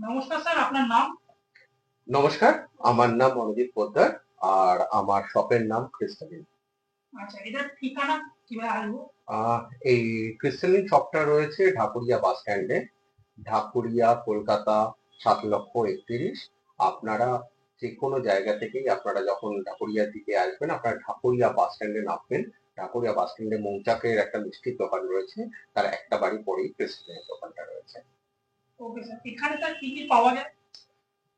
নমস্কার স্যার আপনার নাম? নমস্কার আমার নাম মনোজিৎ পোদ্দার আর আমার শপের নাম ক্রিস্টালিন। আচ্ছা এটার ঠিকানা কীভাবে আসব? এই ক্রিস্টালিন শপটা রয়েছে ঢাকুরিয়া বাস স্ট্যান্ডে। ঢাকুরিয়া কলকাতা সাত লক্ষ একত্রিশ। আপনারা যে কোনো জায়গা থেকেই আপনারা যখন ঢাকুরিয়ার দিকে আসবেন আপনারা ঢাকুরিয়া বাস স্ট্যান্ডে নামবেন। ঢাকুরিয়া বাস স্ট্যান্ডে মৌচাকের একটা মিষ্টির দোকান রয়েছে। তার একটা বাড়ি পরেই ক্রিস্টালিনের দোকানটা রয়েছে। ওকে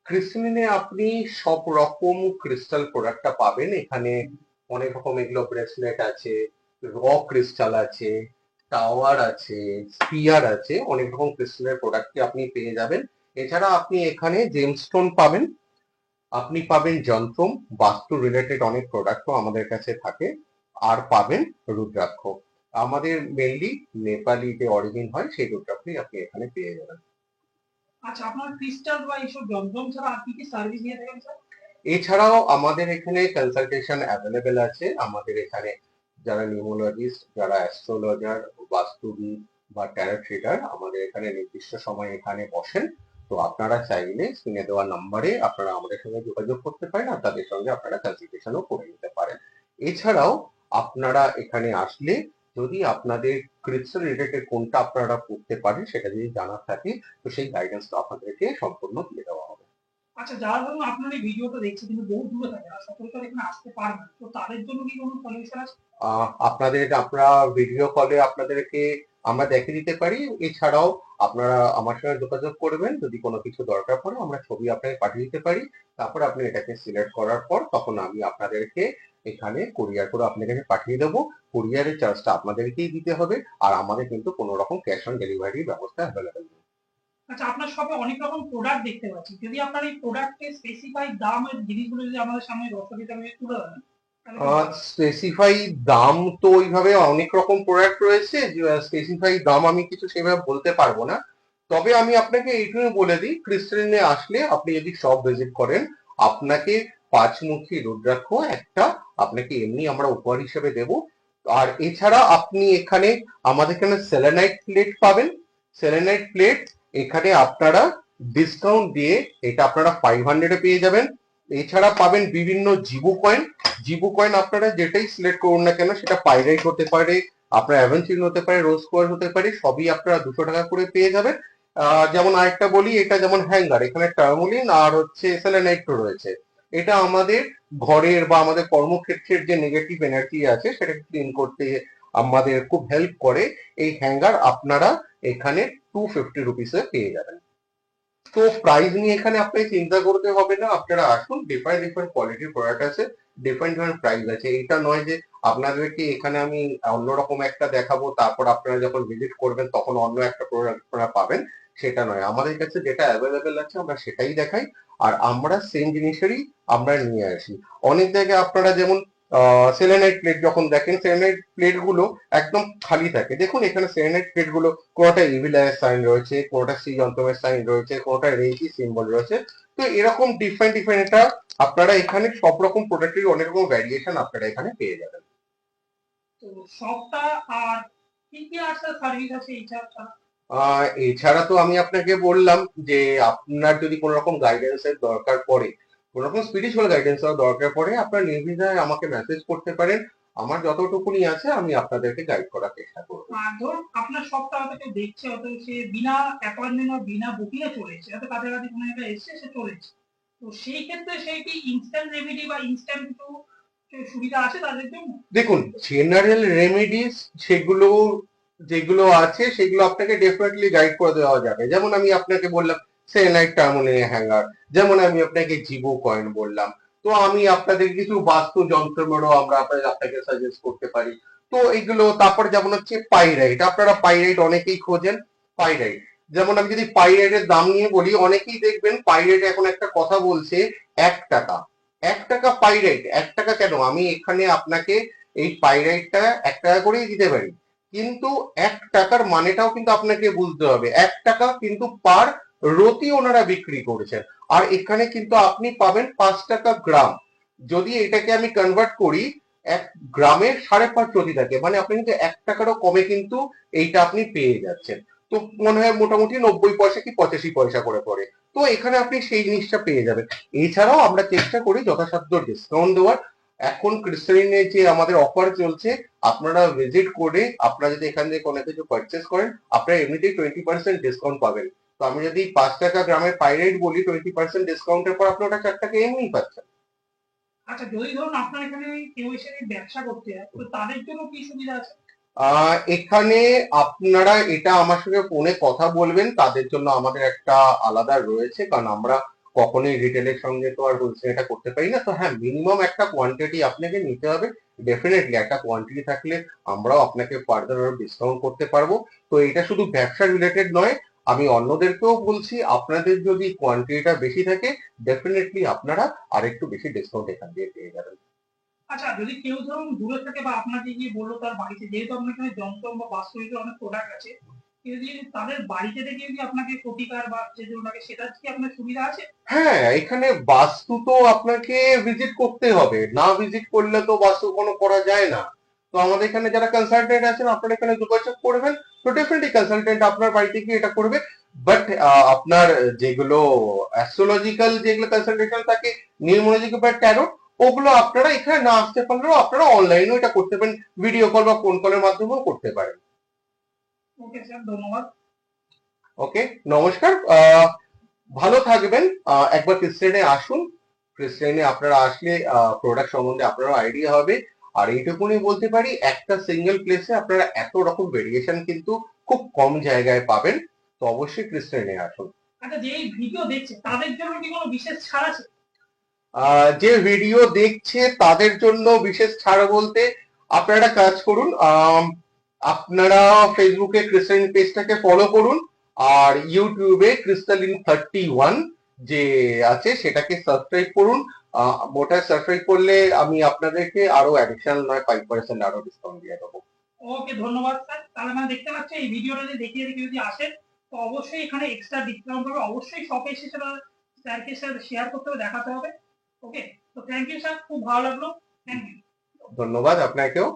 ক্রিস্টালিনে আপনি সব রকম ক্রিস্টাল প্রোডাক্টটা পাবেন। এখানে অনেক রকম এগুলো ব্রেসলেট আছে, র ক্রিস্টাল আছে, টাওয়ার আছে, স্পিয়ার আছে, অনেক রকম ক্রিস্টালের প্রোডাক্টই আপনি পেয়ে যাবেন। এছাড়া আপনি এখানে জেমস্টোন পাবেন। আপনি পাবেন যন্ত্রম, বাস্তু রিলেটেড অনেক প্রোডাক্টও আমাদের কাছে থাকে। আর পাবেন রুদ্রাক্ষ। আমাদের মেনলি নেপালি যে অরিজিন হয়, সেই রুদ্রাক্ষই আপনি এখানে পেয়ে যাবেন। আচ্ছা আপনার ক্রিস্টাল বা এইসব যন্ত্রম ছাড়া আর কি কি সার্ভিস দিয়ে থাকেন স্যার এছাড়াও আমাদের এখানে কনসালটেশন অ্যাভেলেবেল আছে। আমাদের এখানে যারা নিউমোলজিস্ট যারা অ্যাস্ট্রোলজার বাস্তুবিদ বা ট্যারট রিডার আমাদের এখানে নির্দিষ্ট সময় এখানে বসেন। তো আপনারা চাইলে স্ক্রিনে দেওয়া নাম্বারে আপনারা আমাদের সঙ্গে যোগাযোগ করতে পারেন আর তাদের সঙ্গে আপনারা কনসালটেশনও করে নিতে পারেন। এছাড়াও আপনারা এখানে আসলে যদি আপনাদের ক্রিস্টাল রিলেটেড কোনটা আপনারা করতে পারেন সেটা যদি জানা থাকে তো সেই গাইডেন্সটা আপনাদেরকে সম্পূর্ণ দিয়ে দেওয়া হবে। আচ্ছা যারা ধরুন আপনার এই ভিডিওটা দেখছে কিন্তু বহু দূরে থাকে আর এখানে আসতে পারবে না। তো তাদের জন্য কি কোনো সলিউশন আছে? আপনাদের আমরা ভিডিও কলে আপনাদেরকে আমরা দেখে দিতে পারি। এছাড়াও আপনারা আমার সঙ্গে যোগাযোগ করবেন। যদি কোনো কিছু দরকার পড়ে আমরা ছবি আপনাকে পাঠিয়ে দিতে পারি। তারপর আপনি এটাকে সিলেক্ট করার পর তখন আমি আপনাদেরকে এখানে কুরিয়ার করে আপনার কাছে পাঠিয়ে দেবো। কুরিয়ারের চার্জটা আপনাদেরকেই দিতে হবে আর আমাদের কিন্তু কোনো রকম ক্যাশ অন ডেলিভারি ব্যবস্থা অ্যাভেলেবেল নেই। আচ্ছা আপনার শপে অনেক রকম প্রোডাক্ট দেখতে পাচ্ছি। যদি আপনার এই প্রোডাক্টের স্পেসিফাই দামের জিনিসগুলো যদি আমাদের সামনে দর্শকের সামনে তুলে ধরেন স্পেসিফাই দাম তো ওইভাবে অনেক রকম প্রোডাক্ট রয়েছে স্পেসিফাই দাম আমি কিছু সেভাবে বলতে পারব না। তবে আমি আপনাকে এইটুকু বলে দিই ক্রিস্টালিনে আসলে আপনি যদি সব ভিজিট করেন আপনাকে পাঁচমুখী রুদ্রাক্ষ একটা আপনাকে এমনি আমরা উপহার হিসেবে দেব। আর এছাড়া আপনি এখানে আমাদের এখানে সেলেনাইট প্লেট পাবেন। সেলেনাইট প্লেট এখানে আপনারা ডিসকাউন্ট দিয়ে এটা আপনারা ফাইভ হান্ড্রেডে পেয়ে যাবেন। এছাড়া পাবেন বিভিন্ন জিবু কয়েন জিবু কয়েন আপনারা যেটাই সিলেক্ট করুন না কেন, সেটা পাইরাইট হতে পারে, আপনার অ্যাভেন্সিন হতে পারে রোজ কোয়ার হতে পারে, সবই আপনারা দুশো টাকা করে পেয়ে যাবেন। যেমন আরেকটা বলি, এটা যেমন হ্যাঙ্গার এখানে টার্মোলিন আর হচ্ছে সেলেনাইট রয়েছে। এটা আমাদের ঘরের বা আমাদের কর্মক্ষেত্রের যে নেগেটিভ এনার্জি আছে, সেটাকে ক্লিন করতে আমাদের খুব হেল্প করে। এই হ্যাঙ্গার আপনারা এখানে টু ফিফটি রুপিসে পেয়ে যাবেন। তো প্রাইস নিয়ে এখানে আপনাকে চিন্তা করতে হবে না। আপনারা আসুন ডিফারেন্ট ডিফারেন্ট কোয়ালিটির প্রোডাক্ট আছে ডিফারেন্ট ডিফারেন্ট প্রাইস আছে। এটা নয় যে আপনাদেরকে এখানে আমি অন্যরকম একটা দেখাবো, তারপর আপনারা যখন ভিজিট করবেন, তখন অন্য একটা প্রোডাক্ট আপনারা পাবেন। সেটা নয়। আমাদের কাছে যেটা অ্যাভেলেবেল আছে আমরা সেটাই দেখাই। আর আমরা সেম জিনিসেরই আমরা নিয়ে আসি। অনেক জায়গায় আপনারা যেমন সেলেনাইট প্লেট যখন দেখেন সেলেনাইট প্লেটগুলো একদম খালি থাকে। দেখুন এখানে সেলেনাইট প্লেটগুলো কোনোটা ইভিলায়ের সাইন রয়েছে কোনোটা সি যন্ত্রমের সাইন রয়েছে কোনোটা রেজি সিম্বল রয়েছে। তো এরকম ডিফারেন্ট ডিফারেন্ট এটা আপনারা এখানে সব রকম প্রোডাক্টের অনেক রকম ভ্যারিয়েশন আপনারা এখানে পেয়ে যাবেন। শপটা আর কি কি স্যার সার্ভিস আছে? আহ, এছাড়া তো আমি আপনাকে বললাম যে আপনার যদি কোনো রকম গাইডেন্স এর দরকার পড়ে কোনো রকম স্পিরিচুয়াল গাইডেন্স এর দরকার পড়ে আপনার নির্দ্বিধায় আমাকে মেসেজ করতে পারেন। আমার যতটুকুনি আছে আমি আপনাদেরকে গাইড করার চেষ্টা করব। ধরুন আপনার হয়তো কেউ দেখছে হয়তো সে বিনা অ্যাপয়েন্টমেন্ট বা বিনা বুকিং এ চলে এসেছে হয়তো কাছাকাছি কোনো একটা এসছে সে চলে এসেছে তো সেই ক্ষেত্রে সেই কি ইনস্ট্যান্ট রেমেডি বা ইনস্ট্যান্ট কিছু সুবিধা আছে তাদের জন্য? দেখুন জেনারেল রেমেডিস সেগুলো যেগুলো আছে, সেগুলো আপনাকে ডেফিনেটলি গাইড করে দেওয়া যাবে। যেমন আমি আপনাকে বললাম সেনাইট টার্মোনিয়া হ্যাঙ্গার যেমন আমি আপনাকে জিবো কয়েন বললাম। তো আমি আপনাদের কিছু বাস্তু যন্ত্রমেরও আমরা আপনাকে সাজেস্ট করতে পারি। তো এগুলো তারপর যেমন হচ্ছে পাইরাইট আপনারা পাইরাইট অনেকেই খোঁজেন। পাইরাইট যেমন আমি যদি পাইরাইটের দাম নিয়ে বলি, অনেকেই দেখবেন পাইরাইট এখন একটা কথা বলছে, এক টাকা। এক টাকা পাইরাইট এক টাকা কেন? আমি এখানে আপনাকে এই পাইরাইটটা এক টাকা করেই দিতে পারি। কিন্তু এক টাকার মানেটাও কিন্তু আপনাকে বুঝতে হবে। এক টাকা কিন্তু পার রতি ওনারা বিক্রি করেছেন। আর এখানে কিন্তু আপনি পাবেন পাঁচ টাকা গ্রাম। যদি এটাকে আমি কনভার্ট করি, এক গ্রামে সাড়ে পাঁচ রতি থাকে। মানে আপনি কিন্তু এক টাকারও কমে কিন্তু এইটা আপনি পেয়ে যাচ্ছেন। তো মনে হয় মোটামুটি নব্বই পয়সা কি পঁচাশি পয়সা করে পড়ে। তো এখানে আপনি সেই জিনিসটা পেয়ে যাবেন। এছাড়াও আমরা চেষ্টা করি যথাসাধ্য ডিসকাউন্ট দেওয়ার। এখন ক্রিস্টালিনে যে আমাদের অফার চলছে আপনারা ভিজিট করে আপনারা যদি এখান থেকে কোনো কিছু পারচেস করেন আপনারা এমনিতেই টোয়েন্টি পার্সেন্ট ডিসকাউন্ট পাবেন। তো আমি যদি পাঁচ টাকা গ্রামের পাইরেট বলি টোয়েন্টি পার্সেন্ট ডিসকাউন্টের পর আপনি ওটা চার টাকা এমনি পাচ্ছেন। আচ্ছা যদি ধরুন আপনার এখানে কেউ এসে ব্যবসা করতে হয় তো তাদের জন্য কি সুবিধা আছে? আহ, এখানে আপনারা এটা আমার সঙ্গে ফোনে কথা বলবেন তাদের জন্য আমাদের একটা আলাদা রয়েছে কারণ আমরা কখনোই রিটেলের সঙ্গে তো আর হোলসেল এটা করতে পারি না। তো হ্যাঁ মিনিমাম একটা কোয়ান্টিটি আপনাকে নিতে হবে। ডেফিনেটলি একটা কোয়ান্টিটি থাকলে আমরাও আপনাকে ফার্দার ডিসকাউন্ট করতে পারব। তো এটা শুধু ব্যবসা রিলেটেড নয়, আমি অন্যদেরকেও বলছি, আপনাদের যদি কোয়ান্টিটিটা বেশি থাকে ডেফিনেটলি আপনারা আরেকটু বেশি ডিসকাউন্ট এখান দিয়ে পেয়ে যাবেন। আচ্ছা যদি কেউ ধরুন দূরে থাকে বা আপনাকে গিয়ে বলল তার বাড়িতে, যেহেতু আপনার এখানে বা বাস্তবিকের অনেক প্রোডাক্ট আছে তাদের বাড়িতে থেকে যদি আপনাকে যেগুলো লাগে কি আপনার সুবিধা আছে? হ্যাঁ এখানে বাস্তু তো আপনাকে ভিজিট করতে হবে। না ভিজিট করলে তো বাস্তু কোনো করা যায় না। তো আমাদের এখানে যারা কনসালটেন্ট আছেন, আপনারা এখানে যোগাযোগ করবেন। তো ডেফিনেটলি কনসালটেন্ট আপনার বাড়িতে গিয়ে এটা করবে। বাট আপনার যেগুলো অ্যাস্ট্রোলজিক্যাল যেগুলো কনসালটেশন থাকে, নিউমোলজিক্যাল বা ট্যারো ওগুলো আপনারা এখানে না আসতে পারলেও আপনারা অনলাইনেও এটা করতে পারেন। ভিডিও কল বা ফোন কলের মাধ্যমেও করতে পারেন। ওকে স্যার ধন্যবাদ। ওকে নমস্কার। ভালো থাকবেন। একবার ক্রিস্টিয়ানে আসুন। ক্রিস্টিয়ানে আপনারা আসলে প্রোডাক্ট সম্বন্ধে আপনারও আইডিয়া হবে। আর এইটুকুনি বলতে পারি একটা সিঙ্গেল প্লেসে আপনারা এত রকম ভেরিয়েশন কিন্তু খুব কম জায়গায় পাবেন। তো অবশ্যই ক্রিস্টিয়ানে আসুন। আচ্ছা যে ভিডিও দেখছে তাদের জন্য কি কোনো বিশেষ ছাড় আছে? যে ভিডিও দেখছে তাদের জন্য বিশেষ ছাড় বলতে আপনারা কাজ করুন। আপনারা ফেসবুকে ক্রিস্টালিন পেজটাকে ফলো করুন আর ইউটিউবে ক্রিস্টালিন থার্টি ওয়ান যে আছে সেটাকে সাবস্ক্রাইব করুন। ওটা সাবস্ক্রাইব করলে আমি আপনাদেরকে আরও অ্যাডিশনাল নয় ফাইভ পার্সেন্ট আরও ডিসকাউন্ট দিয়ে দেবো। ওকে ধন্যবাদ স্যার তাহলে মানে দেখতে পাচ্ছি এই ভিডিওটা যে দেখিয়ে দেখে যদি আসেন তো অবশ্যই এখানে এক্সট্রা ডিসকাউন্ট হবে। অবশ্যই শপে এসে সেটা স্যারকে স্যার শেয়ার করতে হবে দেখাতে হবে। ওকে তো থ্যাংক ইউ স্যার খুব ভালো লাগল। থ্যাংক ইউ ধন্যবাদ আপনাকেও।